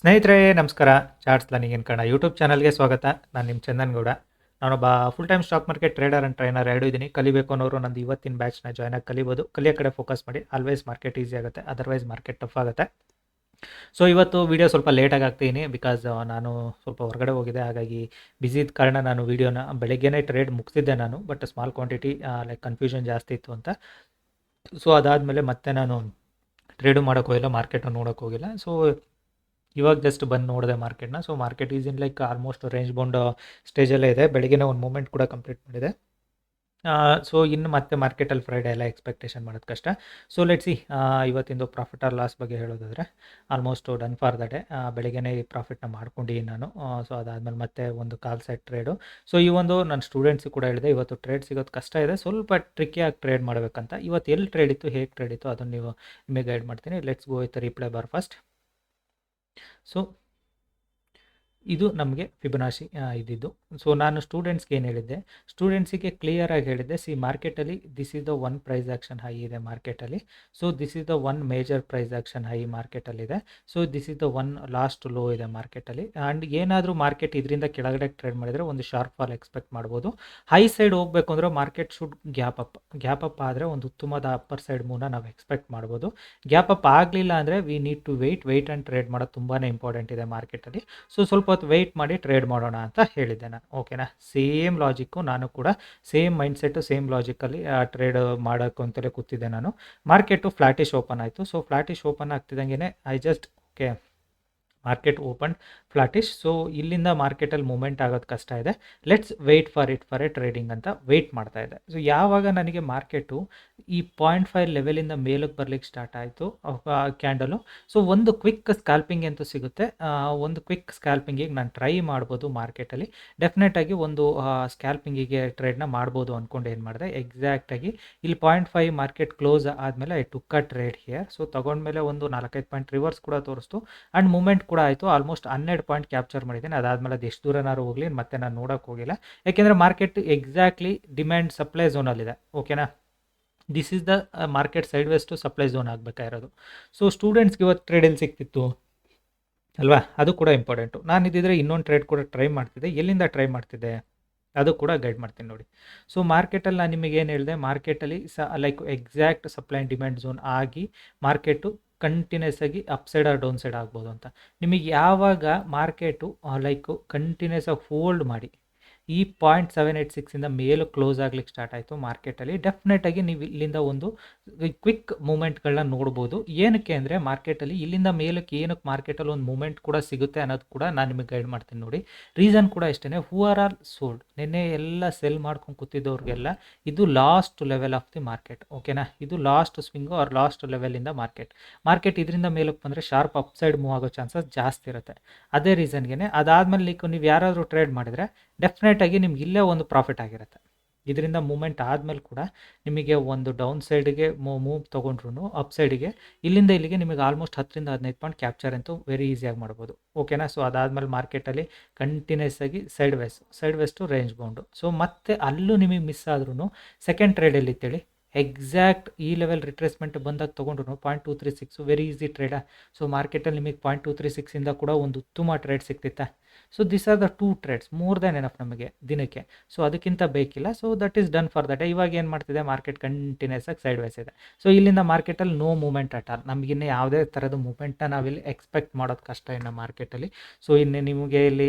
ಸ್ನೇಹಿತರೆ, ನಮಸ್ಕಾರ. Charts learning Kannada YouTube ಚಾನಲ್ಗೆ ಸ್ವಾಗತ. ನಾನು ನಿಮ್ಮ ಚಂದನ್ ಗೌಡ ನಾನೊಬ್ಬ full time stock market trader and trainer ಎರಡು ಇದ್ದೀನಿ ಕಲಿಬೇಕು ಅನ್ನೋರು ನಂದು ಇವತ್ತಿನ ಬ್ಯಾಚ್ನ ಜಾಯ್ನ್ ಆಗಿ ಕಲಿಬೋದು. ಕಲಿಯೋ ಕಡೆ ಫೋಕಸ್ ಮಾಡಿ. ಆಲ್ವೇಸ್ ಮಾರ್ಕೆಟ್ ಈಸಿ ಆಗುತ್ತೆ. ಅದರ್ವೈಸ್ ಮಾರ್ಕೆಟ್ ಟಫ್ ಆಗುತ್ತೆ. ಸೊ ಇವತ್ತು ವಿಡಿಯೋ ಸ್ವಲ್ಪ ಲೇಟಾಗಿ ಆಗ್ತೀನಿ ಬಿಕಾಸ್ ನಾನು ಸ್ವಲ್ಪ ಹೊರಗಡೆ ಹೋಗಿದೆ. ಹಾಗಾಗಿ ಬ್ಯುಸಿ ಇದ್ದ ಕಾರಣ ನಾನು ವೀಡಿಯೋನ ಬೆಳಗ್ಗೆನೇ ಟ್ರೇಡ್ ಮುಗಿಸಿದ್ದೆ ನಾನು. But small quantity like confusion ಜಾಸ್ತಿ ಇತ್ತು ಅಂತ. ಸೊ ಅದಾದಮೇಲೆ ಮತ್ತೆ ನಾನು ಟ್ರೇಡು ಮಾಡೋಕ್ಕೋಗಿಲ್ಲ ಮಾರ್ಕೆಟನ್ನು ನೋಡೋಕ್ಕೋಗಿಲ್ಲ ಸೊ ಇವಾಗ ಜಸ್ಟ್ ಬಂದು ನೋಡಿದೆ ಮಾರ್ಕೆಟ್ನ so market is in like almost range bound ಸ್ಟೇಜಲ್ಲೇ ಇದೆ. ಬೆಳಗ್ಗೆನೇ ಒಂದು ಮೂಮೆಂಟ್ ಕೂಡ ಕಂಪ್ಲೀಟ್ ಮಾಡಿದೆ. ಸೊ ಇನ್ನು ಮತ್ತೆ ಮಾರ್ಕೆಟಲ್ಲಿ ಫ್ರೈಡೆ ಎಲ್ಲ ಎಕ್ಸ್ಪೆಕ್ಟೇಷನ್ ಮಾಡೋದು ಕಷ್ಟ. ಸೊ ಲೆಟ್ಸಿ ಇವತ್ತಿಂದು ಪ್ರಾಫಿಟ್ ಆರ್ ಲಾಸ್ ಬಗ್ಗೆ ಹೇಳೋದಾದರೆ almost done for the day ಈ ಪ್ರಾಫಿಟ್ನ ಮಾಡ್ಕೊಂಡಿದ್ದೀನಿ ನಾನು. ಸೊ ಅದಾದಮೇಲೆ ಮತ್ತೆ ಒಂದು ಕಾಲ್ ಸೆಟ್ ಟ್ರೇಡು ಸೊ ಈ ಒಂದು ನನ್ನ ಸ್ಟೂಡೆಂಟ್ಸಿಗೆ ಕೂಡ ಹೇಳಿದೆ, ಇವತ್ತು ಟ್ರೇಡ್ ಸಿಗೋದು ಕಷ್ಟ ಇದೆ. ಸ್ವಲ್ಪ ಟ್ರಿಕ್ಕಿಯಾಗಿ ಟ್ರೇಡ್ ಮಾಡಬೇಕಂತ. ಇವತ್ತು ಎಲ್ಲಿ ಟ್ರೇಡ್ ಇತ್ತು, ಹೇಗೆ ಟ್ರೇಡ್ ಇತ್ತು, ಅದನ್ನು ನೀವು ನಿಮಗೆ ಗೈಡ್ ಮಾಡ್ತೀನಿ. Let's go with replay bar first so ಇದು ನಮಗೆ ಫಿಬನಾಶಿ ಇದ್ದಿದ್ದು ಸೊ ನಾನು ಸ್ಟೂಡೆಂಟ್ಸ್ಗೆ ಏನು ಹೇಳಿದ್ದೆ? ಸ್ಟೂಡೆಂಟ್ಸಿಗೆ ಕ್ಲಿಯರಾಗಿ ಹೇಳಿದ್ದೆ ಸಿ ಮಾರ್ಕೆಟಲ್ಲಿ this is the one price action high ಇದೆ ಮಾರ್ಕೆಟಲ್ಲಿ so this is the one major price action high ಮಾರ್ಕೆಟಲ್ಲಿದೆ so this is the one last low ಇದೆ ಮಾರ್ಕೆಟಲ್ಲಿ ಆ್ಯಂಡ್ ಏನಾದರೂ ಮಾರ್ಕೆಟ್ ಇದರಿಂದ ಕೆಳಗಡೆ ಟ್ರೇಡ್ ಮಾಡಿದರೆ ಒಂದು ಶಾರ್ಪ್ ಫಾಲ್ ಎಕ್ಸ್ಪೆಕ್ಟ್ ಮಾಡ್ಬೋದು. ಹೈ ಸೈಡ್ ಹೋಗಬೇಕು ಅಂದರೆ market should gap up gap up ಆದರೆ ಒಂದು ಉತ್ತಮದ ಅಪ್ಪರ್ ಸೈಡ್ ಮೂನ ನಾವು ಎಕ್ಸ್ಪೆಕ್ಟ್ ಮಾಡ್ಬೋದು. ಗ್ಯಾಪ್ ಅಪ್ ಆಗಲಿಲ್ಲ ಅಂದರೆ we need to wait wait and trade ಮಾಡೋದು ತುಂಬಾ ಇಂಪಾರ್ಟೆಂಟ್ ಇದೆ ಮಾರ್ಕೆಟಲ್ಲಿ ಸೊ ಸ್ವಲ್ಪ ಹೊತ್ತು ವೆಯ್ಟ್ ಮಾಡಿ ಟ್ರೇಡ್ ಮಾಡೋಣ ಅಂತ ಹೇಳಿದ್ದೆ ನಾನು. ಓಕೆನಾ ಸೇಮ್ ಲಾಜಿಕ್ಕು ನಾನು ಕೂಡ ಸೇಮ್ ಮೈಂಡ್ಸೆಟ್ಟು ಸೇಮ್ ಲಾಜಿಕಲ್ಲಿ ಟ್ರೇಡ್ ಮಾಡೋಕ್ಕೂ ಅಂತಲೇ ಕೂತಿದ್ದೆ ನಾನು. ಮಾರ್ಕೆಟು ಫ್ಲಾಟಿಶ್ ಓಪನ್ ಆಯಿತು. So flattish open ಆಗ್ತಿದ್ದಂಗೆ I just okay market open flattish so ಇಲ್ಲಿಂದ ಮಾರ್ಕೆಟಲ್ಲಿ ಮೂಮೆಂಟ್ ಆಗೋದು ಕಷ್ಟ ಇದೆ. Let's wait for it for a trading ಅಂತ ವೆಯ್ಟ್ ಮಾಡ್ತಾ ಇದೆ. ಸೊ ಯಾವಾಗ ನನಗೆ ಮಾರ್ಕೆಟು ಈ ಪಾಯಿಂಟ್ ಫೈವ್ ಲೆವೆಲಿಂದ ಮೇಲಕ್ಕೆ ಬರ್ಲಿಕ್ಕೆ ಸ್ಟಾರ್ಟ್ ಆಯಿತು ಕ್ಯಾಂಡಲು ಸೊ ಒಂದು ಕ್ವಿಕ್ ಸ್ಕ್ಯಾಲ್ಪಿಂಗ್ ಅಂತೂ ಸಿಗುತ್ತೆ. ಒಂದು ಕ್ವಿಕ್ ಸ್ಕ್ಯಾಲ್ಪಿಂಗಿಗೆ ನಾನು ಟ್ರೈ ಮಾಡ್ಬೋದು ಮಾರ್ಕೆಟಲ್ಲಿ ಡೆಫಿನೆಟಾಗಿ ಒಂದು ಸ್ಕ್ಯಾಲ್ಪಿಂಗಿಗೆ ಟ್ರೇಡ್ನ ಮಾಡ್ಬೋದು ಅಂದ್ಕೊಂಡು ಏನು ಮಾಡಿದೆ? ಎಕ್ಸಾಕ್ಟಾಗಿ ಇಲ್ಲಿ ಪಾಯಿಂಟ್ ಫೈವ್ ಮಾರ್ಕೆಟ್ ಕ್ಲೋಸ್ ಆದಮೇಲೆ I took trade here so ತೊಗೊಂಡ್ಮೇಲೆ ಒಂದು ನಾಲ್ಕೈದು ಪಾಯಿಂಟ್ ರಿವರ್ಸ್ ಕೂಡ ತೋರಿಸ್ತು. ಆ್ಯಂಡ್ ಮೂಮೆಂಟ್ ಕೂಡ ಆಯಿತು. ಆಲ್ಮೋಸ್ಟ್ ಹನ್ನೆರಡು ಪಾಯಿಂಟ್ ಕ್ಯಾಪ್ಚರ್ ಮಾಡಿದ್ದೀನಿ. ಅದಾದಮೇಲೆ ಅದು ಎಷ್ಟು ದೂರನಾರು ಹೋಗಲಿ ಮತ್ತೆ ನಾನು ನೋಡೋಕೆ ಹೋಗಿಲ್ಲ. ಯಾಕೆಂದರೆ ಮಾರ್ಕೆಟ್ ಎಕ್ಸಾಕ್ಟ್ಲಿ ಡಿಮ್ಯಾಂಡ್ ಸಪ್ಲೈ ಝೋನಲ್ಲಿದೆ ಓಕೆನಾ this is the market sideways supply zone ಆಗಬೇಕಾಗಿರೋದು so ಸ್ಟೂಡೆಂಟ್ಸ್ಗೆ ಇವತ್ತು ಟ್ರೇಡಲ್ಲಿ ಸಿಕ್ತಿತ್ತು? ಅಲ್ವಾ? ಅದು ಕೂಡ ಇಂಪಾರ್ಟೆಂಟು ನಾನು ಇದ್ದಿದ್ರೆ ಇನ್ನೊಂದು ಟ್ರೇಡ್ ಕೂಡ ಟ್ರೈ ಮಾಡ್ತಿದ್ದೆ. ಎಲ್ಲಿಂದ ಟ್ರೈ ಮಾಡ್ತಿದ್ದೆ? ಅದು ಕೂಡ ಗೈಡ್ ಮಾಡ್ತೀನಿ ನೋಡಿ. ಸೊ ಮಾರ್ಕೆಟಲ್ಲಿ ನಾನು ನಿಮಗೆ ಏನು ಹೇಳಿದೆ? ಮಾರ್ಕೆಟಲ್ಲಿ ಸ like exact supply and demand zone ಆಗಿ ಮಾರ್ಕೆಟು ಕಂಟಿನ್ಯೂಸ್ ಆಗಿ up side or down side ಆಗ್ಬೋದು ಅಂತ. ನಿಮಗೆ ಯಾವಾಗ ಮಾರ್ಕೆಟು ಲೈಕ್ ಕಂಟಿನ್ಯೂಸ್ ಆಗಿ ಹೋಲ್ಡ್ ಮಾಡಿ, ಈ ಪಾಯಿಂಟ್ ಸೆವೆನ್ ಏಯ್ಟ್ ಸಿಕ್ಸಿಂದ ಮೇಲೂ ಕ್ಲೋಸ್ ಆಗ್ಲಿಕ್ಕೆ ಸ್ಟಾರ್ಟ್ ಆಯಿತು ಮಾರ್ಕೆಟಲ್ಲಿ ಡೆಫಿನೆಟಾಗಿ ನೀವು ಇಲ್ಲಿಂದ ಒಂದು ಕ್ವಿಕ್ ಮೂಮೆಂಟ್ಗಳನ್ನ ನೋಡ್ಬೋದು. ಏನಕ್ಕೆ ಅಂದರೆ ಮಾರ್ಕೆಟಲ್ಲಿ ಇಲ್ಲಿಂದ ಮೇಲಕ್ಕೆ ಏನಕ್ಕೆ ಮಾರ್ಕೆಟಲ್ಲಿ ಒಂದು ಮೂಮೆಂಟ್ ಕೂಡ ಸಿಗುತ್ತೆ ಅನ್ನೋದು ಕೂಡ ನಾನು ನಿಮಗೆ ಗೈಡ್ ಮಾಡ್ತೀನಿ ನೋಡಿ. ರೀಸನ್ ಕೂಡ ಇಷ್ಟೇ ಹೂ ಆರ್ ಆಲ್ ಸೋಲ್ಡ್ ನಿನ್ನೆ ಎಲ್ಲ ಸೆಲ್ ಮಾಡ್ಕೊಂಡು ಕೂತಿದ್ದವ್ರಿಗೆಲ್ಲ ಇದು last level of the market ಓಕೆನಾ ಇದು ಲಾಸ್ಟ್ ಸ್ವಿಂಗು ಆರ್ ಲಾಸ್ಟ್ ಲೆವೆಲಿಂದ ಮಾರ್ಕೆಟ್ ಮಾರ್ಕೆಟ್ ಇದರಿಂದ ಮೇಲಕ್ಕೆ ಬಂದರೆ ಶಾರ್ಪ್ ಅಪ್ ಸೈಡ್ ಮೂವ್ ಆಗೋ ಚಾನ್ಸಸ್ ಜಾಸ್ತಿ ಇರುತ್ತೆ. ಅದೇ ರೀಸನ್ಗೆ ಅದಾದಮೇಲೆ ನೀವು ಯಾರಾದರೂ ಟ್ರೇಡ್ ಮಾಡಿದರೆ ಡೆಫಿನೆಟಾಗಿ ನಿಮ್ಗೆ ಇಲ್ಲೇ ಒಂದು ಪ್ರಾಫಿಟ್ ಆಗಿರುತ್ತೆ. ಇದರಿಂದ ಮೂಮೆಂಟ್ ಆದಮೇಲೆ ಕೂಡ ನಿಮಗೆ ಒಂದು ಡೌನ್ ಸೈಡ್ಗೆ ಮೂವ್ ತೊಗೊಂಡ್ರು ಅಪ್ ಸೈಡಿಗೆ ಇಲ್ಲಿಂದ ಇಲ್ಲಿಗೆ ನಿಮಗೆ ಆಲ್ಮೋಸ್ಟ್ ಹತ್ತರಿಂದ ಹದಿನೈದು ಪಾಯಿಂಟ್ ಕ್ಯಾಪ್ಚರ್ ಅಂತೂ ವೆರಿ ಈಸಿಯಾಗಿ ಮಾಡ್ಬೋದು. ಓಕೆನಾ? ಸೊ ಅದಾದಮೇಲೆ ಮಾರ್ಕೆಟಲ್ಲಿ ಕಂಟಿನ್ಯೂಸ್ ಆಗಿ sideways, sideways range bound. So ಮತ್ತೆ ಅಲ್ಲೂ ನಿಮಗೆ ಮಿಸ್ ಆದ್ರೂ ಸೆಕೆಂಡ್ ಟ್ರೇಡಲ್ಲಿ ತಿಳಿ ಎಕ್ಸಾಕ್ಟ್ ಈ ಲೆವೆಲ್ ರಿಟ್ರೇಸ್ಮೆಂಟ್ ಬಂದಾಗ ತೊಗೊಂಡ್ರು point two three six very easy trade so ಮಾರ್ಕೆಟಲ್ಲಿ ನಿಮಗೆ ಪಾಯಿಂಟ್ ಟು ತ್ರೀ ಸಿಕ್ಸಿಂದ ಕೂಡ ಒಂದು ಉತ್ತಮ trade ಸಿಕ್ತಿತ್ತಾ so this are the two trades more than enough ನಮಗೆ ದಿನಕ್ಕೆ. ಸೊ ಅದಕ್ಕಿಂತ ಬೇಕಿಲ್ಲ. So that is done for that ಇವಾಗ ಏನು ಮಾಡ್ತಿದೆ? ಮಾರ್ಕೆಟ್ ಕಂಟಿನ್ಯೂಸ್ ಆಗಿ ಸೈಡ್ ವೈಸ್ ಇದೆ. ಸೊ ಇಲ್ಲಿಂದ ಮಾರ್ಕೆಟಲ್ಲಿ ನೋ ಮೂಮೆಂಟ್ ಅಟ್ ಆಲ್ ನಮಗಿನ್ನ ಯಾವುದೇ ಥರದ ಮೂಮೆಂಟನ್ನ ನಾವಿಲ್ಲಿ ಎಕ್ಸ್ಪೆಕ್ಟ್ ಮಾಡೋದು ಕಷ್ಟ ಇನ್ನು ಮಾರ್ಕೆಟಲ್ಲಿ ಸೊ ಇನ್ನೇ ನಿಮಗೆ ಇಲ್ಲಿ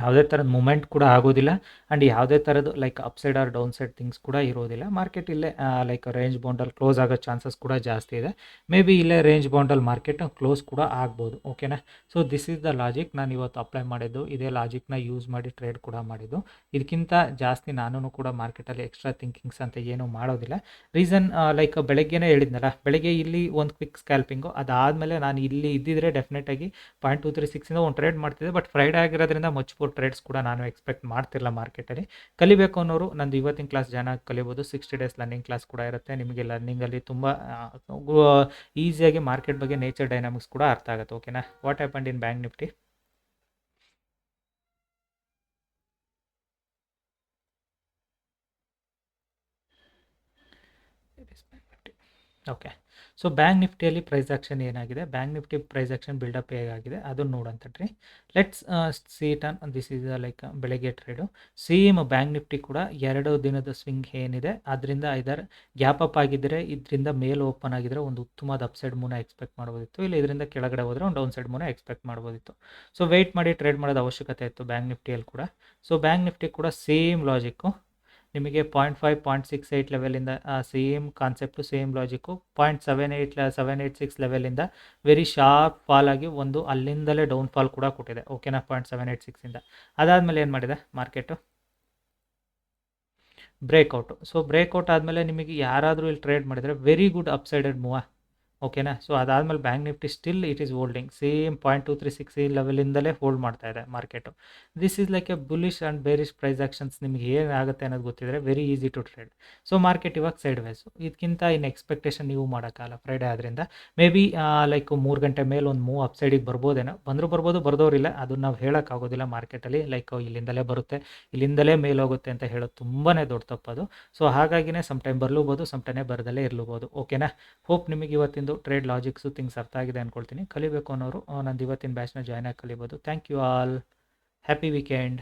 ಯಾವುದೇ ಥರದ ಮೂಮೆಂಟ್ ಕೂಡ ಆಗೋದಿಲ್ಲ. ಆ್ಯಂಡ್ ಯಾವುದೇ ಥರದ್ದು like up side or down side things ಕೂಡ ಇರೋದಿಲ್ಲ. ಮಾರ್ಕೆಟ್ ಇಲ್ಲೇ ಲೈಕ್ ರೇಂಜ್ ಬೌಂಡಲ್ಲಿ ಕ್ಲೋಸ್ ಆಗೋ ಚಾನ್ಸಸ್ ಕೂಡ ಜಾಸ್ತಿ ಇದೆ. ಮೇ ಬಿ ಇಲ್ಲೇ ರೇಂಜ್ ಬೌಂಡಲ್ಲಿ ಮಾರ್ಕೆಟ್ ಕ್ಲೋಸ್ ಕೂಡ ಆಗ್ಬೋದು. ಓಕೆನಾ so this is the logic ನಾನು ಇವತ್ತು ಅಪ್ಲೈ ಮಾಡಿದ್ದು, ಇದೇ ಲಾಜಿಕ್ನ ಯೂಸ್ ಮಾಡಿ ಟ್ರೇಡ್ ಕೂಡ ಮಾಡಿದ್ದು. ಇದಕ್ಕಿಂತ ಜಾಸ್ತಿ ನಾನು ಕೂಡ ಮಾರ್ಕೆಟಲ್ಲಿ ಎಕ್ಸ್ಟ್ರಾ ಥಿಂಕಿಂಗ್ಸ್ ಅಂತ ಏನೂ ಮಾಡೋದಿಲ್ಲ. ರೀಸನ್ ಲೈಕ್ ಬೆಳಗ್ಗೆನೇ ಹೇಳಿದ್ನಲ್ಲ, ಬೆಳಗ್ಗೆ ಇಲ್ಲಿ ಒಂದು ಕ್ವಿಕ್ ಸ್ಕ್ಯಾಲ್ಪಿಂಗು ಅದಾದಮೇಲೆ ನಾನು ಇಲ್ಲಿ ಇದ್ದಿದ್ರೆ ಡೆಫಿನೆಟಾಗಿ ಪಾಯಿಂಟ್ ಟು ತ್ರೀ ಸಿಕ್ಸಿಂದ ಒಂದು ಟ್ರೇಡ್ ಮಾಡ್ತಿದ್ದೆ. ಬಟ್ ಫ್ರೈಡೇ ಆಗಿರೋದ್ರಿಂದ ಮಚ್ ಫೋರ್ ಟ್ರೇಡ್ಸ್ ಕೂಡ ನಾನು ಎಕ್ಸ್ಪೆಕ್ಟ್ ಮಾಡ್ತಿರಲ್ಲ ಮಾರ್ಕೆಟಲ್ಲಿ ಕಲಿಬೇಕು ಅನ್ನೋರು ನಂದು ಇವತ್ತಿನ ಕ್ಲಾಸ್ ಜನ ಕಲಿಬೋದು ಸಿಕ್ಸ್ಟಿ ಡೇಸ್ ಲರ್ನಿಂಗ್ ಕ್ಲಾಸ್ ಕೂಡ ಇರುತ್ತೆ. ನಿಮಗೆ ಲರ್ನಿಂಗಲ್ಲಿ ತುಂಬ ಈಸಿಯಾಗಿ ಮಾರ್ಕೆಟ್ ಬಗ್ಗೆ ನೇಚರ್ ಡೈನಾಮಿಕ್ಸ್ ಕೂಡ ಅರ್ಥ ಆಗುತ್ತೆ ಓಕೆನಾ what happened in bank nifty okay so bank ನಿಫ್ಟಿಯಲ್ಲಿ price action ಏನಾಗಿದೆ? Bank nifty price action build up ಹೇಗಾಗಿದೆ? ಅದನ್ನು ನೋಡಂತಡ್ರಿ let's seat on this is like ಬೆಳಗ್ಗೆ ಟ್ರೇಡು ಸೇಮ್ ಬ್ಯಾಂಕ್ ನಿಫ್ಟಿ ಕೂಡ ಎರಡು ದಿನದ ಸ್ವಿಂಗ್ ಏನಿದೆ. ಅದರಿಂದ ಐದರ್ ಗ್ಯಾಪ್ ಅಪ್ ಆಗಿದ್ದರೆ ಇದರಿಂದ ಮೇಲ್ ಓಪನ್ ಆಗಿದ್ದರೆ ಒಂದು ಉತ್ತಮವಾದ ಅಪ್ಸೈಡ್ ಮೂನ ಎಕ್ಸ್ಪೆಕ್ಟ್ ಮಾಡ್ಬೋದಿತ್ತು. ಇಲ್ಲ ಇದರಿಂದ ಕೆಳಗಡೆ ಹೋದರೆ ಒಂದು ಡೌನ್ ಸೈಡ್ ಮೂನ ಎಕ್ಸ್ಪೆಕ್ಟ್ ಮಾಡ್ಬೋದಿತ್ತು. ಸೊ ವೆಯ್ಟ್ ಮಾಡಿ ಟ್ರೇಡ್ ಮಾಡೋದು ಅವಶ್ಯಕತೆ ಇತ್ತು ಬ್ಯಾಂಕ್ ನಿಫ್ಟಿಯಲ್ಲಿ ಕೂಡ. ಸೊ ಬ್ಯಾಂಕ್ ನಿಫ್ಟಿ ಕೂಡ ಸೇಮ್ ಲಾಜಿಕ್ಕು ನಿಮಗೆ point five point six eight ಲೆವೆಲಿಂದ same concept same logic point seven eight seven eight six ಲೆವೆಲಿಂದ very sharp fall ಆಗಿ ಒಂದು ಅಲ್ಲಿಂದಲೇ ಡೌನ್ ಫಾಲ್ ಕೂಡ ಕೊಟ್ಟಿದೆ. ಓಕೆನಾ ಪಾಯಿಂಟ್ ಸೆವೆನ್ ಏಯ್ಟ್ ಸಿಕ್ಸಿಂದ ಅದಾದಮೇಲೆ ಏನು ಮಾಡಿದೆ? ಮಾರ್ಕೆಟು ಬ್ರೇಕ್ಔಟು ಸೊ ಬ್ರೇಕ್ಔಟ್ ಆದಮೇಲೆ ನಿಮಗೆ ಯಾರಾದರೂ ಇಲ್ಲಿ ಟ್ರೇಡ್ ಮಾಡಿದರೆ ವೆರಿ ಗುಡ್ ಅಪ್ಸೈಡೆಡ್ ಮೂವ. ಓಕೆನಾ ಸೊ ಅದಾದಮೇಲೆ bank Nifty still it is holding same point two three six ಈ ಲೆವೆಲಿಂದಲೇ ಹೋಲ್ಡ್ ಮಾಡ್ತಾ ಇದೆ market this is like a bullish and bearish price actions ನಿಮ್ಗೆ ಏನಾಗುತ್ತೆ ಅನ್ನೋದು ಗೊತ್ತಿದ್ರೆ very easy to trade so market ಇವಾಗ ಸೈಡ್ ವೇಸು ಇದಕ್ಕಿಂತ ಇನ್ನು ಎಕ್ಸ್ಪೆಕ್ಟೇಷನ್ ನೀವು ಮಾಡೋಕ್ಕಲ್ಲ ಫ್ರೈಡೇ ಆದ್ದರಿಂದ ಮೇ ಬಿ ಲೈಕ್ ಮೂರು ಗಂಟೆ ಮೇಲೆ ಒಂದು ಮೂವ್ ಅಪ್ ಸೈಡಿಗೆ ಬರ್ಬೋದೇನೋ. ಬಂದರೂ ಬರ್ಬೋದು ಬರ್ದೋರಿಲ್ಲ ಅದನ್ನು ನಾವು ಹೇಳೋಕ್ಕಾಗೋದಿಲ್ಲ ಮಾರ್ಕೆಟಲ್ಲಿ ಲೈಕ್ ಇಲ್ಲಿಂದಲೇ ಬರುತ್ತೆ. ಇಲ್ಲಿಂದಲೇ ಮೇಲೋಗುತ್ತೆ ಅಂತ ಹೇಳೋದು ತುಂಬಾ ದೊಡ್ಡ ತಪ್ಪದು ಸೊ ಹಾಗಾಗಿನೇ ಸಮ್ ಟೈಮ್ ಬರ್ಲೂಬೋದು ಸಮ್ ಟೈಮೇ ಬರದಲ್ಲೇ ಇರಲೂಬೋದು. ಓಕೆನಾ ಹೋಪ್ ನಿಮಗೆ ಇವತ್ತಿಂದು ಟ್ರೇಡ್ ಲಾಜಿಕ್ಸು ಥಿಂಗ್ಸ್ ಅರ್ಥ ಆಗಿದೆ ಅಂದ್ಕೊಳ್ತೀನಿ ಕಲಿಬೇಕು ಅನ್ನೋರು ನಂದು ಇವತ್ತಿನ ಬ್ಯಾಚ್ನ ಜಾಯ್ನ್ ಆಗಿ ಕಲಿಬೋದು. Thank you all happy weekend